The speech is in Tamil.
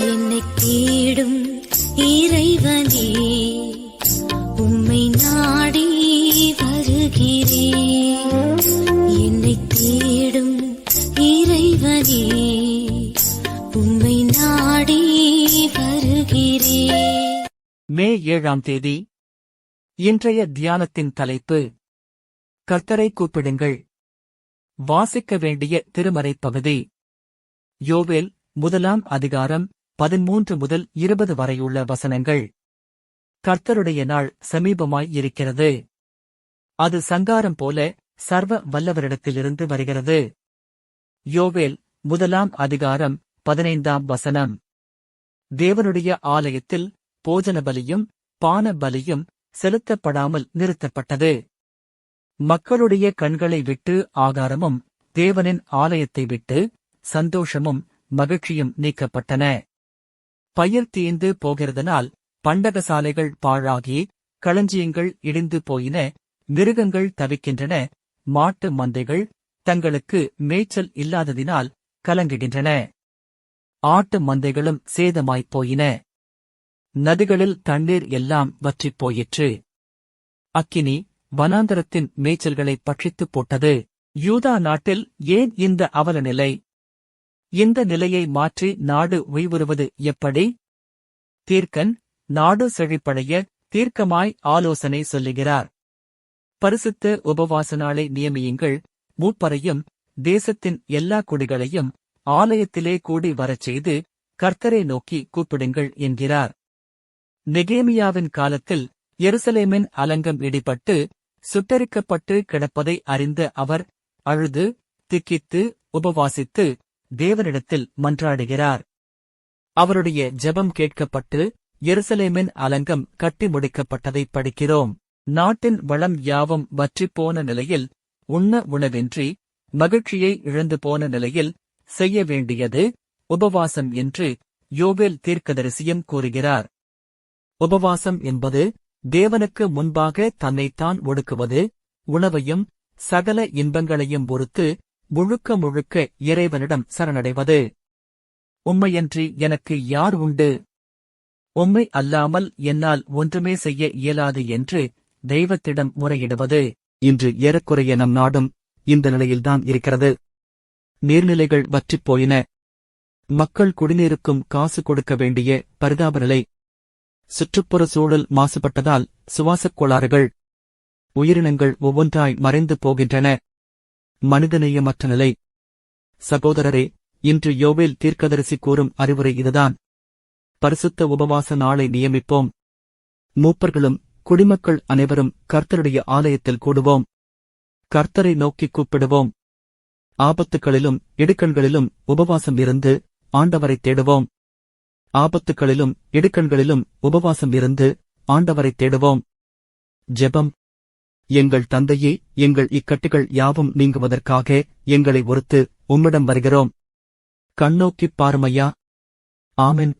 என்னை தேடும் இறைவனே உம்மை நாடி வருகிறேன் என்னை தேடும் இறைவனே உம்மை நாடி வருகிறேன் மே ஏழாம் தேதி இன்றைய தியானத்தின் தலைப்பு கர்த்தரை கூப்பிடுங்கள். வாசிக்க வேண்டிய திருமறை பகுதி யோவேல் முதலாம் அதிகாரம் பதிமூன்று முதல் இருபது வரையுள்ள வசனங்கள். கர்த்தருடைய நாள் சமீபமாய் இருக்கிறது. அது சங்காரம் போல சர்வ வல்லவரிடத்திலிருந்து வருகிறது. யோவேல் முதலாம் அதிகாரம் பதினைந்தாம் வசனம். தேவனுடைய ஆலயத்தில் போஜன பலியும் பான பலியும் செலுத்தப்படாமல் நிறுத்தப்பட்டது. மக்களுடைய கண்களை விட்டு ஆகாரமும் தேவனின் ஆலயத்தை விட்டு சந்தோஷமும் மகிழ்ச்சியும் நீக்கப்பட்டன. பயிர் தீர்ந்து போகிறதனால் பண்டகசாலைகள் பாழாகி களஞ்சியங்கள் இடிந்து போயின மிருகங்கள் தவிக்கின்றன மாட்டு மந்தைகள் தங்களுக்கு மேய்ச்சல் இல்லாததினால் கலங்குகின்றன. ஆட்டு மந்தைகளும் சேதமாய்ப் போயின. நதிகளில் தண்ணீர் எல்லாம் வற்றிப் போயிற்று. அக்கினி வனாந்தரத்தின் மேய்ச்சல்களை பட்சித்துப் போட்டது. யூதா நாட்டில் ஏன் இந்த அவல நிலை? இந்த நிலையை மாற்றி நாடு உய்வுறுவது எப்படி? தீர்க்கன் நாடு செழிப்படைய தீர்க்கமாய் ஆலோசனை சொல்லுகிறார். பரிசுத்த உபவாச நாளை நியமியுங்கள். மூப்பரையும் தேசத்தின் எல்லா குடிகளையும் ஆலயத்திலே கூடி வரச் செய்து கர்த்தரை நோக்கி கூப்பிடுங்கள் என்கிறார். நெகேமியாவின் காலத்தில் எருசலேமின் அலங்கம் இடிபட்டு சுட்டரிக்கப்பட்டு கிடப்பதை அறிந்த அவர் அழுது திக்கித்து உபவாசித்து தேவனிடத்தில் மன்றாடுகிறார். அவருடைய ஜெபம் கேட்கப்பட்டு எருசலேமின் அலங்கம் கட்டி முடிக்கப்பட்டதைப் படிக்கிறோம். நாட்டின் வளம் யாவும் வற்றிப்போன நிலையில் உண்ண உணவின்றி மகிழ்ச்சியை இழந்து போன நிலையில் செய்ய வேண்டியது உபவாசம் என்று யோவேல் தீர்க்கதரிசியம் கூறுகிறார். உபவாசம் என்பது தேவனுக்கு முன்பாக தன்னைத்தான் ஒடுக்குவது உணவையும் சகல இன்பங்களையும் பொறுத்து முழுக்க முழுக்க இறைவனிடம் சரணடைவது. உம்மையன்றி எனக்கு யார் உண்டு? உம்மை அல்லாமல் என்னால் ஒன்றுமே செய்ய இயலாது என்று தெய்வத்திடம் முறையிடுவது. இன்று ஏறக்குறைய நம் நாடும் இந்த நிலையில்தான் இருக்கிறது. நீர்நிலைகள் வற்றிப் போயின. மக்கள் குடிநீருக்கும் காசு கொடுக்க வேண்டிய பரிதாப நிலை சுற்றுப்புற சூழல் மாசுபட்டதால் சுவாசக் கோளாறுகள். உயிரினங்கள் ஒவ்வொன்றாய் மறைந்து போகின்றன. மனிதநேயமற்ற நிலை. சகோதரரே இன்று யோவேல் தீர்க்கதரிசி கூறும் அறிவுரை இதுதான். பரிசுத்த உபவாச நாளை நியமிப்போம். மூப்பர்களும் குடிமக்கள் அனைவரும் கர்த்தருடைய ஆலயத்தில் கூடுவோம். கர்த்தரை நோக்கி கூப்பிடுவோம். ஆபத்துகளிலும் இடுக்கண்களிலும் உபவாசம் இருந்து ஆண்டவரை தேடுவோம். ஆபத்துகளிலும் இடுக்கண்களிலும் உபவாசம் இருந்து ஆண்டவரை தேடுவோம். ஜெபம். எங்கள் தந்தையே எங்கள் இக்கட்டுகள் யாவும் நீங்குவதற்காக எங்களை ஒருத்து உம்மிடம் வருகிறோம். கண்ணோக்கிப் பாருமையா. ஆமென்.